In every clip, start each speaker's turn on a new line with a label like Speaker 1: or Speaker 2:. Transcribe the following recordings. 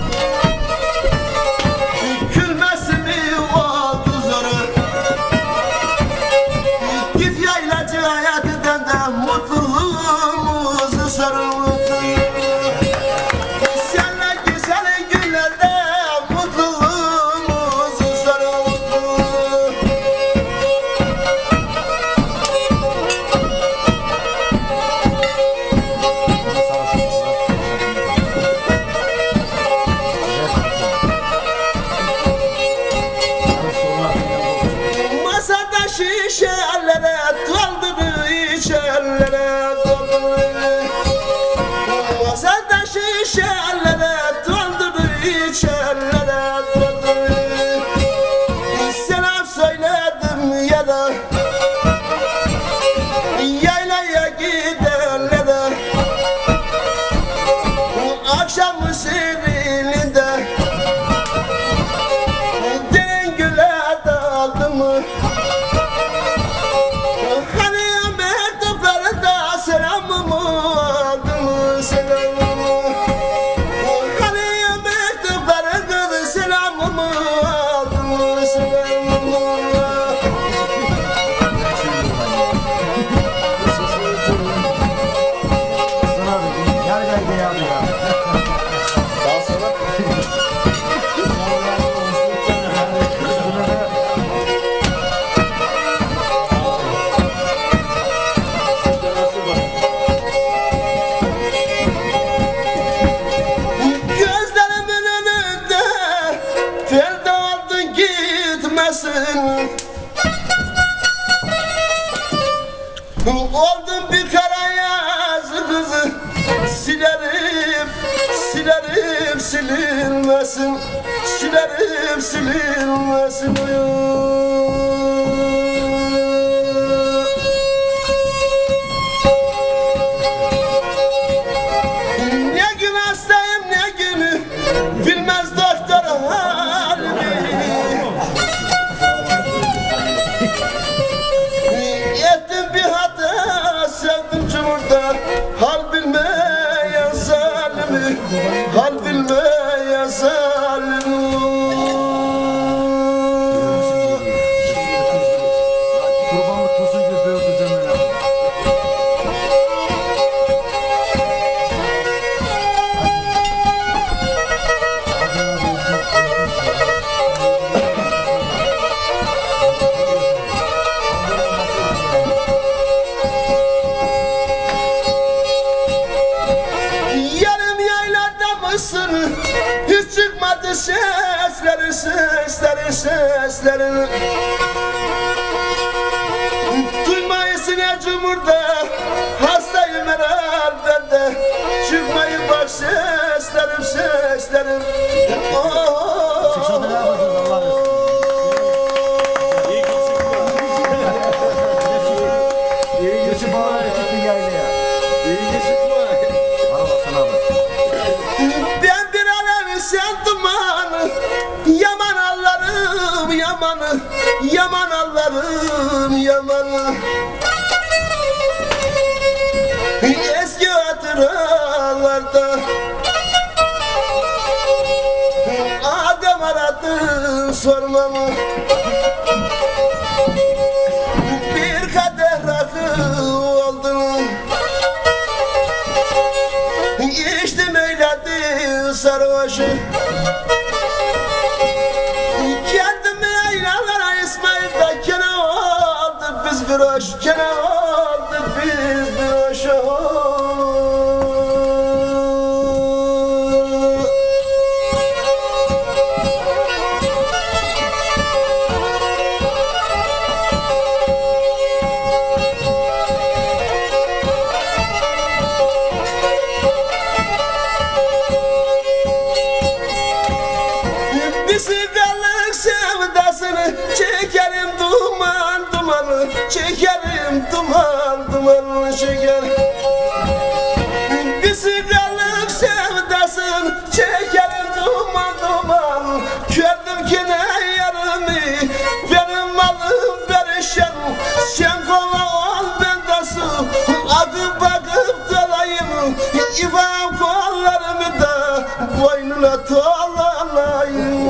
Speaker 1: Bye. brother. Hal bilmeyen sesleri sesleri sesleri Duymayısın cumurda Hastayım herhalde Çıkmayı bak seslerim seslerim Oh. Yaman allarım yamanı Eski hatıralarda Adem aradı sormamı Bir kadeh rakı oldu. İçtim eyledi sarhoşu oldu biz bir Kene oldu biz sevdasını çekerim duman dumanı Çekerim duman dumanı çeker Bir sigalık sevdasını çekerim duman duman. Gördüm ki ne yarımı benim malım perişan. Sen kova ol ben de su adı bakıp dalayım. İfam kollarımı da boynuna dolanayım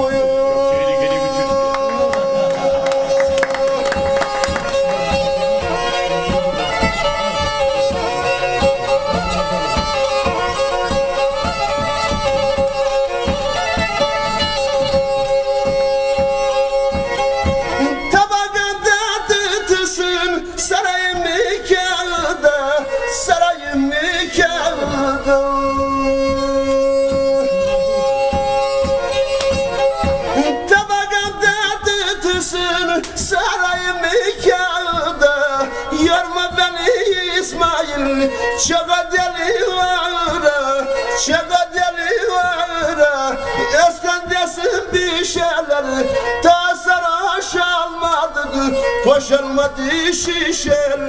Speaker 1: Ta sarhoş almadık Boşalmadı şişeler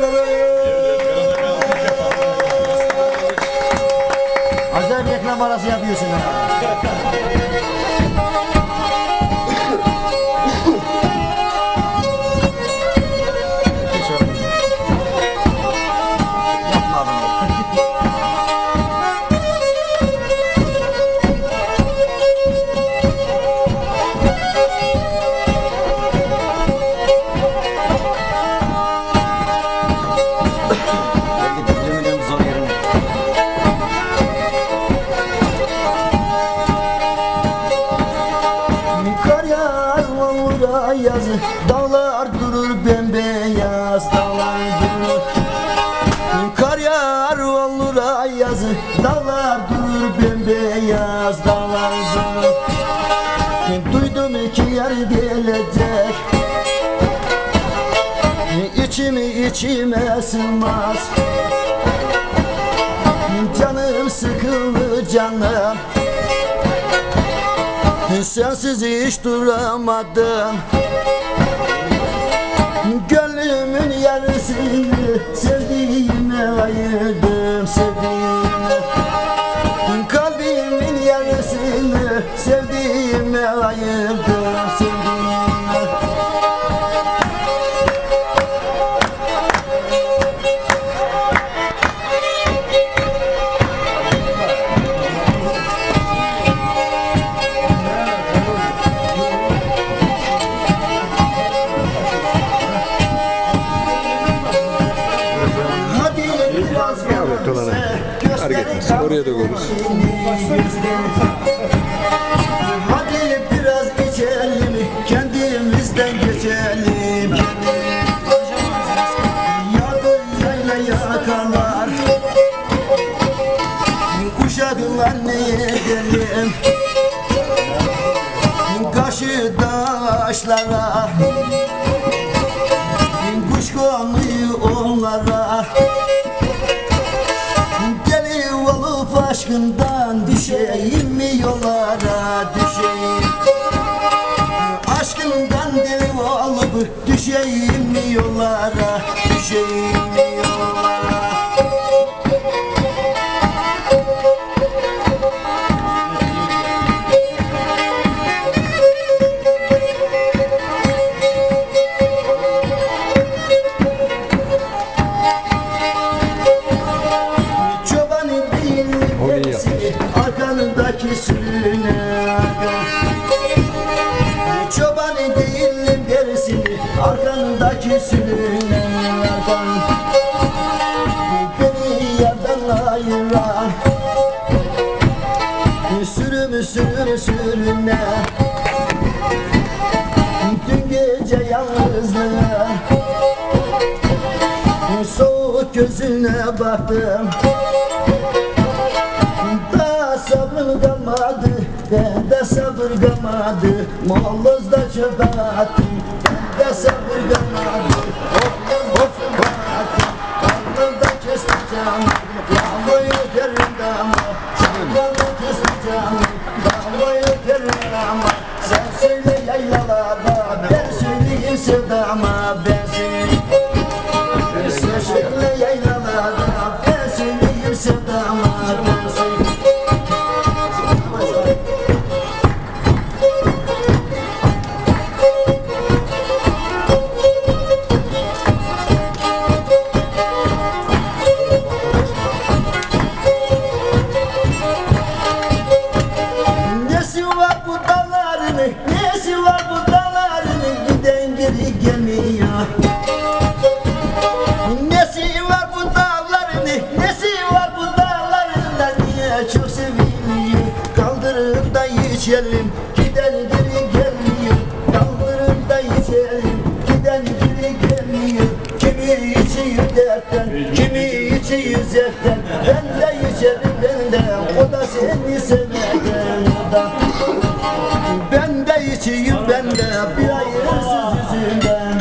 Speaker 2: Acayip reklam arası yapıyorsun ha. Yapma bunu. Bembeyaz Dağlar durur Kar yağar olur ayaz Dağlar durur bembeyaz Dağlar durur Duydum ki yer gelecek. İçimi içime sığmaz. Canım sıkıldı canım Sensiz hiç duramadım Gönlümün yarısını sevdiğime ayırdım sevdiğime
Speaker 3: Oraya da konuş.
Speaker 2: Hadi biraz içelim, kendimizden geçelim. Yadı yayla yakarlar, uşaklar ne edelim? başı taşlara aşkından düşeyim mi yollara? düşeyim sürüne Çoban değilim dersin arkanındaki sürüne Beni yerden ayıran Sürüm sürüm sürüne. Dün gece yalnızlığa Soğuk gözüne baktım kalmadı Mollozda çöpe attım Ben de sabır kalmadı Of of attım Mollozda kestim canım Yağmayı derim ama. Çakallı kestim canım Yağmayı derim ama. Sen söyle yaylalarda Ben söyleyeyim sevdama Ben söyleyeyim Kimi içiyor zevkten Ben de içerim ben de. O da seni severken O da. Ben de içiyim ben de. Bir hayırsız yüzünden